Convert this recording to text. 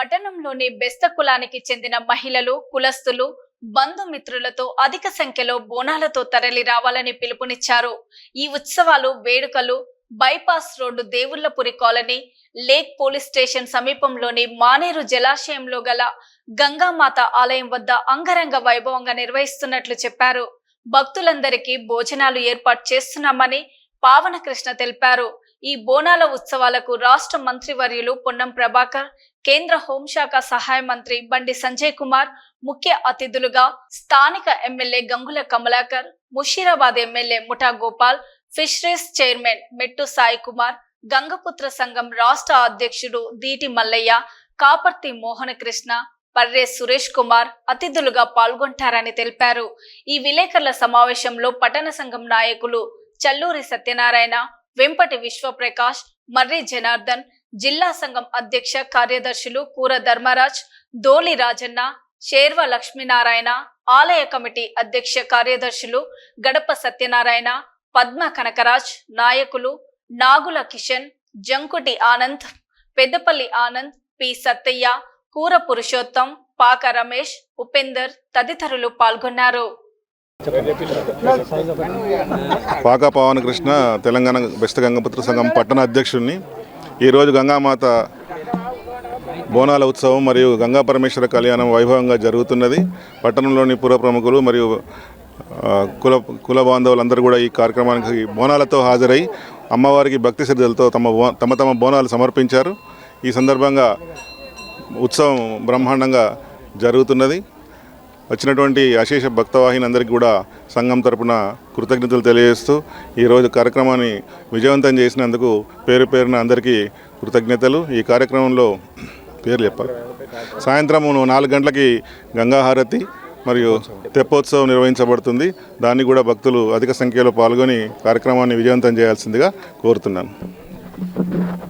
పట్టణంలోని బెస్త కులానికి చెందిన మహిళలు కులస్తులు బంధుమిత్రులతో అధిక సంఖ్యలో బోనాలతో తరలి రావాలని పిలుపునిచ్చారు. ఈ ఉత్సవాలు వేడుకలు bypass road Devullapuri colony lake police station సమీపంలోని మానేరు జలాశయంలో గల గంగామాత ఆలయం వద్ద అంగరంగ వైభవంగా నిర్వహిస్తున్నట్లు చెప్పారు. భక్తులందరికీ భోజనాలు ఏర్పాటు చేస్తున్నామని పావన కృష్ణ తెలిపారు. ఈ బోనాల ఉత్సవాలకు రాష్ట్ర మంత్రివర్యులు పొన్నం ప్రభాకర్ కేంద్ర హోంశాఖ సహాయ మంత్రి బండి సంజయ్ కుమార్ ముఖ్య అతిథులుగా స్థానిక MLA Gangula Kamalakar Musheerabad MLA Mutha Gopal fisheries chairman మెట్టు సాయి కుమార్ గంగపుత్ర సంఘం రాష్ట్ర అధ్యక్షుడు దీటి మల్లయ్య కాపర్తి మోహన కృష్ణ పర్రే సురేష్ కుమార్ అతిథులుగా పాల్గొంటారని తెలిపారు. ఈ విలేకరుల సమావేశంలో పట్టణ సంఘం నాయకులు చల్లూరి సత్యనారాయణ వెంపటి విశ్వప్రకాష్ మర్రి జనార్దన్ జిల్లా సంఘం అధ్యక్ష కార్యదర్శులు కూర ధర్మరాజ్ దోలి రాజన్న షేర్వ లక్ష్మీనారాయణ ఆలయ కమిటీ అధ్యక్ష కార్యదర్శులు గడప సత్యనారాయణ పద్మ కనకరాజ్ నాయకులు నాగుల కిషన్ జంకుటి ఆనంద్ పెద్దపల్లి ఆనంద్ పి సత్తయ్య కూర పురుషోత్తం పాక రమేష్ ఉపేందర్ తదితరులు పాల్గొన్నారు. పాకా పవన్ కృష్ణ తెలంగాణ బెస్ట్ గంగపుత్ర సంఘం పట్టణ అధ్యక్షుడిని ఈరోజు గంగామాత బోనాల ఉత్సవం మరియు గంగా పరమేశ్వర కళ్యాణం వైభవంగా జరుగుతున్నది. పట్టణంలోని పుర ప్రముఖులు మరియు కుల కుల బాంధవులందరూ కూడా ఈ కార్యక్రమానికి బోనాలతో హాజరై అమ్మవారికి భక్తి శ్రద్ధలతో తమ బో- తమ తమ బోనాలు సమర్పించారు. ఈ సందర్భంగా ఉత్సవం బ్రహ్మాండంగా జరుగుతున్నది. వచ్చినటువంటి అశేష భక్తవాహిని అందరికీ కూడా సంఘం తరపున కృతజ్ఞతలు తెలియజేస్తూ ఈరోజు కార్యక్రమాన్ని విజయవంతం చేసినందుకు పేరు పేరున అందరికీ కృతజ్ఞతలు. ఈ కార్యక్రమంలో పేర్లు చెప్పాలి. సాయంత్రం నాలుగు గంటలకి గంగాహారతి మరియు తెప్పోత్సవం నిర్వహించబడుతుంది. దాన్ని కూడా భక్తులు అధిక సంఖ్యలో పాల్గొని కార్యక్రమాన్ని విజయవంతం చేయాల్సిందిగా కోరుతున్నాను.